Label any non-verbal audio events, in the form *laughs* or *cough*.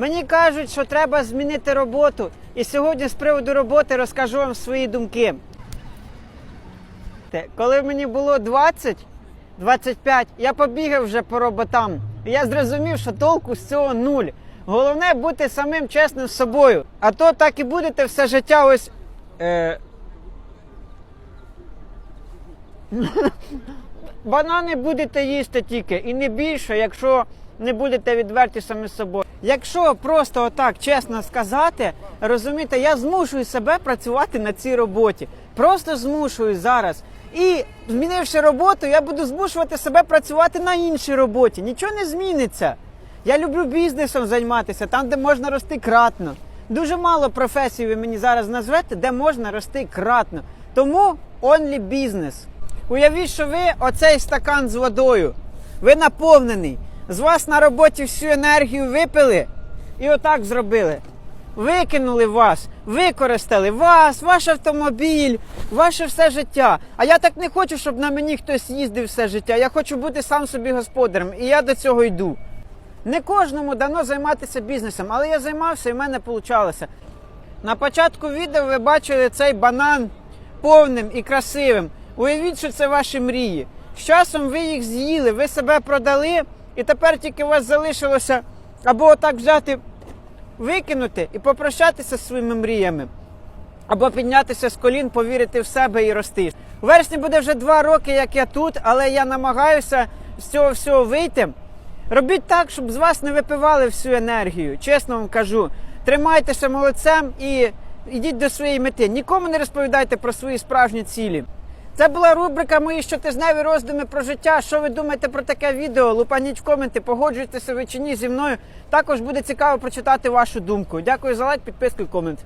Мені кажуть, що треба змінити роботу. І сьогодні з приводу роботи розкажу вам свої думки. Коли мені було 20, 25, я побігав вже по роботам. Я зрозумів, що толку з цього нуль. Головне бути самим чесним з собою. А то так і будете все життя ось. Е... *laughs* Банани будете їсти тільки і не більше, якщо не будете відверті самі з собою. Якщо просто отак чесно сказати, розумієте, я змушую себе працювати на цій роботі. Просто змушую зараз. І змінивши роботу, я буду змушувати себе працювати на іншій роботі. Нічого не зміниться. Я люблю бізнесом займатися, там, де можна рости кратно. Дуже мало професій ви мені зараз назвете, де можна рости кратно. Тому only business. Уявіть, що ви оцей стакан з водою. Ви наповнений. З вас на роботі всю енергію випили і отак зробили. Викинули вас, використали вас, ваш автомобіль, ваше все життя. А я так не хочу, щоб на мені хтось їздив все життя. Я хочу бути сам собі господарем, і я до цього йду. Не кожному дано займатися бізнесом, але я займався і в мене вийшло. На початку відео ви бачили цей банан повним і красивим. Уявіть, що це ваші мрії. З часом ви їх з'їли, ви себе продали, і тепер тільки у вас залишилося або отак взяти, викинути і попрощатися зі своїми мріями. Або піднятися з колін, повірити в себе і рости. У вересні буде вже два роки, як я тут, але я намагаюся з цього всього вийти. Робіть так, щоб з вас не випивали всю енергію. Чесно вам кажу. Тримайтеся молодцем і йдіть до своєї мети. Нікому не розповідайте про свої справжні цілі. Це була рубрика Мої щотижневі роздуми про життя. Що ви думаєте про таке відео? Лупаніть в коменти, погоджуйтеся ви чи ні зі мною. Також буде цікаво прочитати вашу думку. Дякую за лайк, підписку і комент.